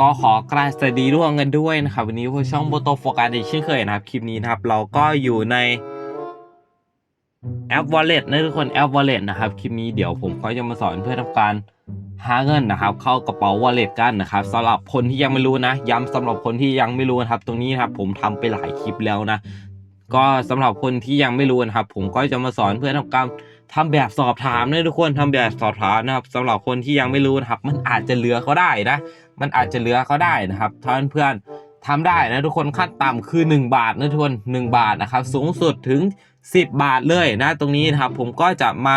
ก็ขอกราบสวัสดีร่วมกันด้วยนะครับ วันนี้พวกช่องโบโตโฟกัสอีกเช่นเคยนะครับ คลิปนี้นะครับ เราก็อยู่ในแอป Wallet นะทุกคนแอป Wallet นะครับ คลิปนี้เดี๋ยวผมก็จะมาสอนเพื่อทำการหาเงินนะครับ เข้ากระเป๋า Wallet กันนะครับสำหรับคนที่ยังไม่รู้นะ ย้ำสำหรับคนที่ยังไม่รู้นะครับ ตรงนี้นะครับผมทำไปหลายคลิปแล้วนะ ก็สำหรับคนที่ยังไม่รู้นะครับ ผมก็จะมาสอนเพื่อทำการทำแบบสอบถามนะทุกคนทำแบบสอบถามนะครับสำหรับคนที่ยังไม่รู้นะครับ มันอาจจะเหลือเขาได้นะ มันอาจจะเหลือเขาได้นะครับถ้าเพื่อนๆทำได้นะทุกคนขั้นต่ำคือ 1 บาทนะทุกคน1บาทนะครับสูงสุดถึง 10 บาทเลยนะตรงนี้นะครับผมก็จะมา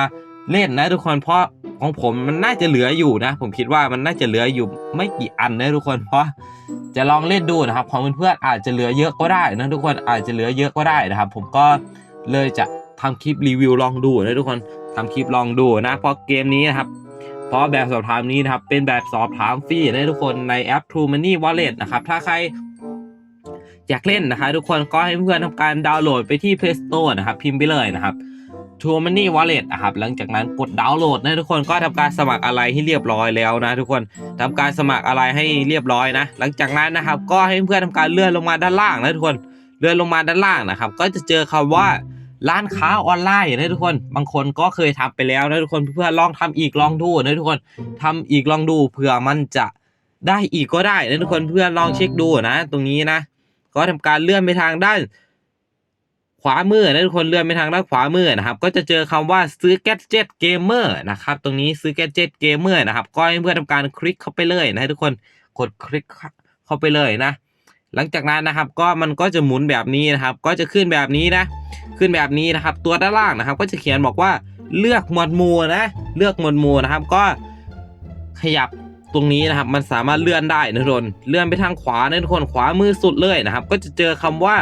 เล่นนะทุกคนเพราะของผมมันน่าจะเหลืออยู่นะ ผมคิดว่ามันน่าจะเหลืออยู่ไม่กี่อันนะทุกคนเพราะจะลองเล่นดูนะครับของเพื่อนๆอาจจะเหลือเยอะก็ได้นะทุกคนอาจจะเหลือเยอะก็ได้นะครับ ผมก็เลยจะทำคลิปรีวิวลองดูนะทุกคนทำคลิปลองดูนะเพราะเกมนี้นะครับ เพราะแบบสอบถามนี้นะครับ เป็นแบบสอบถามฟรีนะทุกคนในแอป True Money Wallet นะครับ ถ้าใครอยากเล่นนะคะทุกคนก็ให้เพื่อนทำการดาวน์โหลดไปที่ Play Store นะครับ พิมพ์ไปเลยนะครับ True Money Wallet นะครับหลังจากนั้นกดดาวน์โหลดนะทุกคนก็ทำการสมัครอะไรให้เรียบร้อยแล้วนะ ทุกคนทำการสมัครอะไรให้เรียบร้อยนะ หลังจากนั้นนะครับ ก็ให้เพื่อนทำการเลื่อนลงมาด้านล่างนะทุกคนเลื่อนลงมาด้านล่างนะครับ ก็จะเจอคำว่า ร้านค้าออนไลน์นะทุกคน บางคนก็เคยทำไปแล้วนะทุกคนเพื่อนลองทำอีกลองดูนะทุกคนทำอีกลองดูเผื่อมันจะได้อีกก็ได้นะทุกคนเพื่อนลองเช็คดูนะ ตรงนี้นะ ก็ทำการเลื่อนไปทางด้าน ขวามือนะทุกคนเลื่อนไปทางด้านขวามือนะครับ ก็จะเจอคำว่าซื้อ gadget gamer นะครับ ตรงนี้ซื้อ gadget gamer นะครับ ก็ให้เพื่อนทำการคลิกเข้าไปเลยนะทุกคนกดคลิกเข้าไปเลยนะ หลังจากนั้นนะครับ ก็มันก็จะหมุนแบบนี้นะครับ ก็จะขึ้นแบบนี้นะ ขึ้นแบบนี้นะครับ ตัวด้านล่างนะครับ ก็จะเขียนบอกว่าเลือกหมวดหมู่นะ เลือกหมวดหมู่นะครับ ก็ขยับตรงนี้นะครับ มันสามารถเลื่อนได้นะทุกคนเลื่อนไปทางขวานะทุกคนขวามือสุดเลยนะครับ ก็จะเจอคำว่า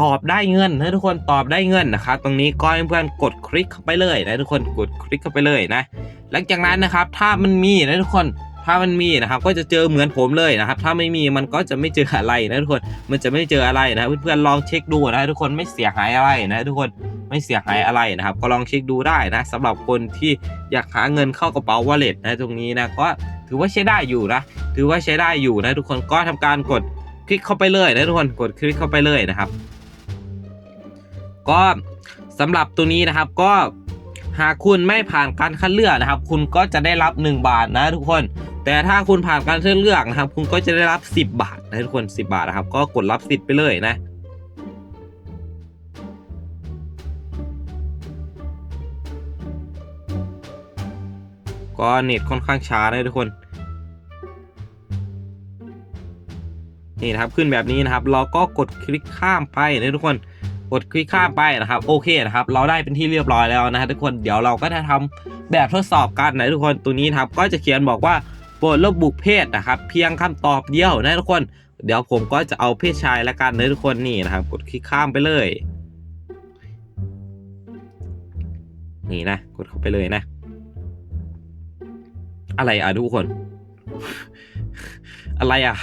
ตอบได้เงินนะทุกคนตอบได้เงินนะครับตรงนี้ก็ให้เพื่อนกดคลิกเข้าไปเลยนะทุกคนกดคลิกเข้าไปเลยนะ หลังจากนั้นนะครับ ถ้ามันมีนะทุกคน ถ้ามันมีนะครับก็จะเจอเหมือนผมเลยนะครับ ถ้าไม่มีมันก็จะไม่เจออะไรนะทุกคน มันจะไม่เจออะไรนะเพื่อนๆลองเช็คดูนะทุกคนไม่เสียหายอะไรนะทุกคนไม่เสียหายอะไรนะครับ ก็ลองเช็คดูได้นะสำหรับคนที่อยากหาเงินเข้ากระเป๋าวอลเล็ตนะตรงนี้นะก็ถือว่าใช้ได้อยู่นะถือว่าใช้ได้อยู่นะทุกคนก็ทำการกดคลิกเข้าไปเลยนะทุกคนกดคลิกเข้าไปเลยนะครับ ก็สำหรับตัวนี้นะครับก็ หากคุณไม่ผ่านการคัดเลือกนะครับ คุณก็จะได้รับ 1 บาทนะทุกคน แต่ถ้าคุณผ่านการคัดเลือกนะครับ คุณก็จะได้รับ 10 บาทนะทุกคน 10 บาทนะครับ ก็กดรับสิทธิ์ไปเลยนะก็เน็ตค่อนข้างช้านะทุกคน นี่นะครับขึ้นแบบนี้นะครับ เราก็กดคลิกข้ามไปนะทุกคน ดคลิกข้ามไปนะครับโอเคนะครับเราได้เป็นที่เรียบร้อยแล้วนะฮะทุกคนเดี๋ยวเราก็จะทำแบบทดสอบกันนะทุกคนตัวนี้ครับก็จะเขียนบอกว่าโปรดระบุเพศนะครับเพียงคำตอบเดียวนะทุกคน เดี๋ยวผมก็จะเอาเพศชายละกันนะทุกคนนี่นะครับ กดคลิกข้ามไปเลยนี่นะกดเข้าไปเลยนะ อะไรอะทุกคน อะไรอะ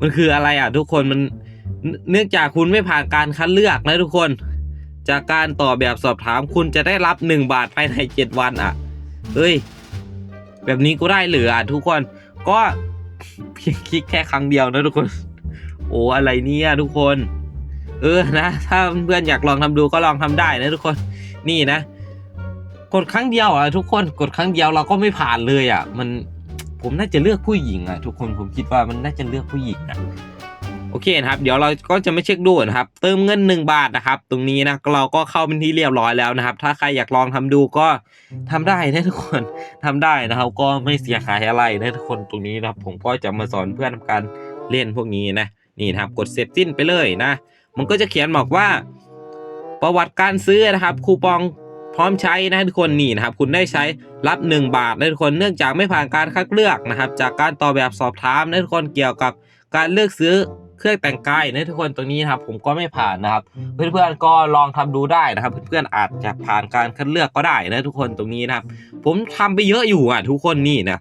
มันคืออะไรอะ ทุกคนมัน เนื่องจากคุณไม่ผ่านการคัดเลือกนะทุกคน จากการตอบแบบสอบถามคุณจะได้รับ 1 บาทภายใน 7 วันอะเฮ้ย แบบนี้ก็ได้เหลืออะทุกคนก็เพียงคลิกแค่ครั้งเดียวนะทุกคน โอ้อะไรเนี่ยทุกคน เออนะ ถ้าเพื่อนอยากลองทำดูก็ลองทำได้นะทุกคนนี่นะ กดครั้งเดียวอะทุกคนกดครั้งเดียวเราก็ไม่ผ่านเลยอะ มันผมน่าจะเลือกผู้หญิงอะ ทุกคนผมคิดว่ามันน่าจะเลือกผู้หญิงอะ โอเคนะครับเดี๋ยวเราก็จะไม่เช็คดูนะครับเติมเงิน 1 บาทนะครับตรงนี้นะเราก็เข้าเป็นที่เรียบร้อยแล้วนะครับ ถ้าใครอยากลองทำดูก็ทำได้นะทุกคนทำได้นะครับ ก็ไม่เสียหายอะไรนะทุกคนตรงนี้นะครับผมก็จะมาสอนเพื่อนทำการเล่นพวกนี้นะนี่นะครับกดเสร็จสิ้นไปเลยนะ มันก็จะเขียนบอกว่า ประวัติการซื้อนะครับ คูปองพร้อมใช้นะทุกคนนี่นะครับ คุณได้ใช้รับ 1 บาทนะทุกคนเนื่องจากไม่ผ่านการคัดเลือกนะครับ จากการต่อแบบสอบถามนะทุกคนเกี่ยวกับการเลือกซื้อ เครื่องแต่งกายนะทุกคนตรงนี้นะครับผมก็ไม่ผ่านนะครับ เพื่อนๆก็ลองทำดูได้นะครับ เพื่อนๆอาจจะผ่านการคัดเลือกก็ได้นะทุกคนตรงนี้นะครับ ผมทำไปเยอะอยู่อะทุกคนนี่นะ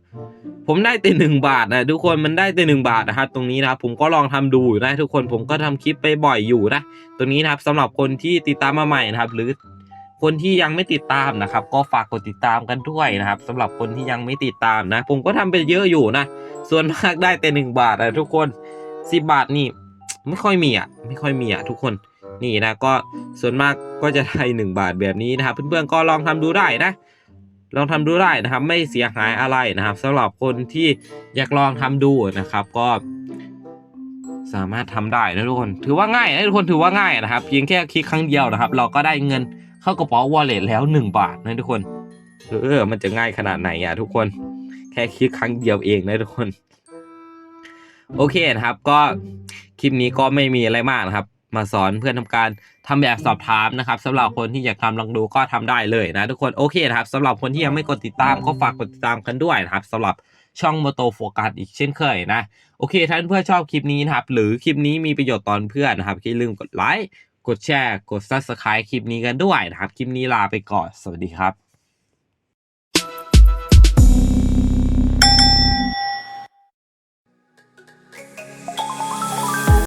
ผมได้แต่หนึ่งบาทนะทุกคนมันได้แต่หนึ่งบาทนะครับตรงนี้นะครับผมก็ลองทำดูอยู่นะทุกคนผมก็ทำคลิปไปบ่อยอยู่นะตรงนี้นะครับสำหรับคนที่ติดตามมาใหม่นะครับ หรือคนที่ยังไม่ติดตามนะครับ ก็ฝากกดติดตามกันด้วยนะครับสำหรับคนที่ยังไม่ติดตามนะ ผมก็ทำไปเยอะอยู่นะ ส่วนมากได้แต่หนึ่งบาทอะทุกคน สิบาทนี่ ไม่ค่อยมีอะ ไม่ค่อยมีอะทุกคนนี่นะก็ส่วนมากก็จะได้หนึ่งบาทแบบนี้นะครับเพื่อนๆก็ลองทำดูได้นะ ลองทำดูได้นะครับ ไม่เสียหายอะไรนะครับสำหรับคนที่อยากลองทำดูนะครับ ก็สามารถทำได้นะทุกคน ถือว่าง่ายนะทุกคนถือว่าง่ายนะครับ เพียงแค่คลิกครั้งเดียวนะครับ เราก็ได้เงินเข้ากระเป๋าวอลเล็ตแล้ว 1 บาทนะทุกคนเออมันจะง่ายขนาดไหนอะทุกคน แค่คลิกครั้งเดียวเองนะทุกคน โอเคนะครับ ก็คลิปนี้ก็ไม่มีอะไรมากนะครับ มาสอนเพื่อนทำการทำแบบสอบถามนะครับสำหรับคนที่อยากทำลองดูก็ทำได้เลยนะทุกคนโอเคนะครับสำหรับคนที่ยังไม่กดติดตามก็ฝากกดติดตามกันด้วยนะครับสำหรับช่องโมโตโฟกัสอีกเช่นเคยนะโอเคถ้าเพื่อนชอบคลิปนี้นะครับ หรือคลิปนี้มีประโยชน์ตอนเพื่อนนะครับอย่าลืมกดไลค์กดแชร์ กด subscribe คลิปนี้กันด้วยนะครับ คลิปนี้ลาไปก่อน สวัสดีครับ